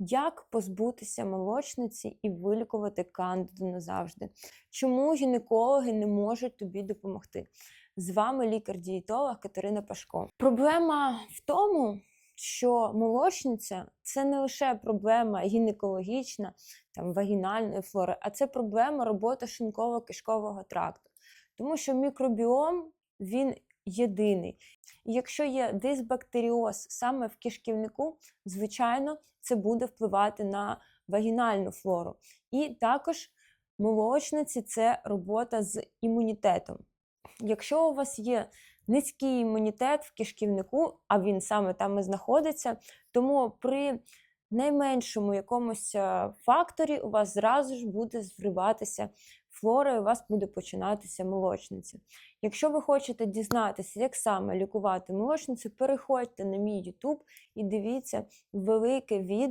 Як позбутися молочниці і вилікувати кандиду назавжди? Чому гінекологи не можуть тобі допомогти? З вами лікар-дієтолог Катерина Пашко. Проблема в тому, що молочниця це не лише проблема гінекологічна, там вагінальної флори, а це проблема роботи шлунково-кишкового тракту. Тому що мікробіом він єдиний. Якщо є дисбактеріоз саме в кишківнику, звичайно, це буде впливати на вагінальну флору. І також молочниці це робота з імунітетом. Якщо у вас є низький імунітет в кишківнику, а він саме там і знаходиться, тому при найменшому якомусь е, факторі у вас зразу ж буде зриватися флора, і у вас буде починатися молочниця. Якщо ви хочете дізнатися, як саме лікувати молочницю, переходьте на мій YouTube і дивіться велике відео.